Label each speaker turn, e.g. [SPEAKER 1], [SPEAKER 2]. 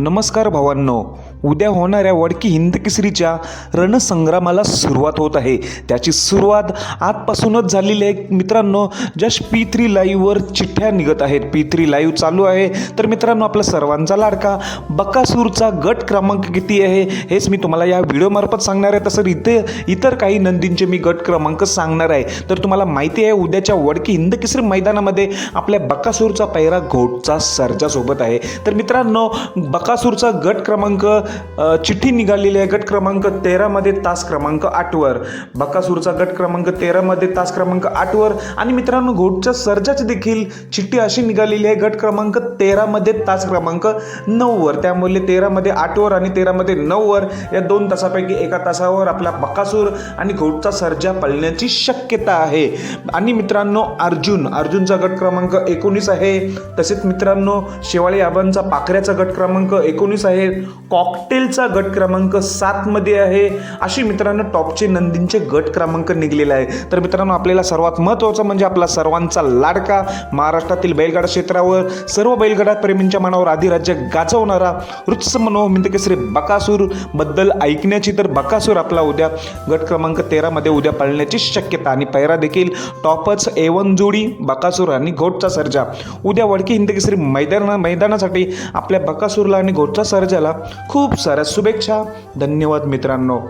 [SPEAKER 1] नमस्कार भावांनो. उद्या होणाऱ्या वडकी हिंद केसरीच्या रणसंग्रामाला सुरुवात होत आहे. त्याची सुरुवात आजपासूनच झालेली आहे. मित्रांनो जस्ट पी थ्री लाईव्हवर चिठ्ठ्या निघत आहेत. पी थ्री लाईव्ह चालू आहे. तर मित्रांनो आपला सर्वांचा लाडका बकासूरचा गट क्रमांक किती आहे हेच मी तुम्हाला या व्हिडिओमार्फत सांगणार आहे. तसं इथे इतर काही नंदींचे मी गट क्रमांक सांगणार आहे. तर तुम्हाला माहिती आहे उद्याच्या वडकी हिंद केसरी मैदानामध्ये आपल्या बकासूरचा पैरा घोटचा सर्जासोबत आहे. तर मित्रांनो बकासूरचा गट क्रमांक चिठ्ठी निघालेली आहे गट क्रमांक तेरामध्ये तास क्रमांक आठवर बकासूरचा गट क्रमांक तेरामध्ये तास क्रमांक आठवर आणि मित्रांनो घोटच्या सर्जाची देखील चिठ्ठी अशी निघालेली आहे गट क्रमांक तेरामध्ये तास क्रमांक नऊवर त्यामुळे तेरामध्ये आठवर आणि तेरामध्ये नऊवर या दोन तासापैकी एका तासावर आपला बकासूर आणि घोटचा सर्जा पळण्याची शक्यता आहे. आणि मित्रांनो अर्जुन अर्जुनचा गट क्रमांक एकोणीस आहे. तसेच मित्रांनो शेवाळी आबांचा पाखऱ्याचा गट क्रमांक एकोणीस आहे. कॉक मॉकटेलचा गट क्रमांक सातमध्ये आहे. अशी मित्रांनो टॉपचे नंदींचे गट क्रमांक निघलेले आहे. तर मित्रांनो आपल्याला सर्वात महत्त्वाचं म्हणजे आपला सर्वांचा लाडका महाराष्ट्रातील बैलगाडा क्षेत्रावर सर्व बैलगाडा प्रेमींच्या मनावर आधिराज्य गाजवणारा रुच्च मनोमिंद बकासूरबद्दल ऐकण्याची तर बकासूर आपला उद्या गट क्रमांक तेरामध्ये उद्या पळण्याची शक्यता आणि पैरा देखील. टॉपच एवन जोडी बकासूर आणि घोटचा सर्जा. उद्या वडकी हिंदकेसरी मैदाना मैदानासाठी आपल्या बकासूरला आणि घोटचा सर्जाला खूप खूप साऱ्या शुभेच्छा. धन्यवाद मित्रांनो.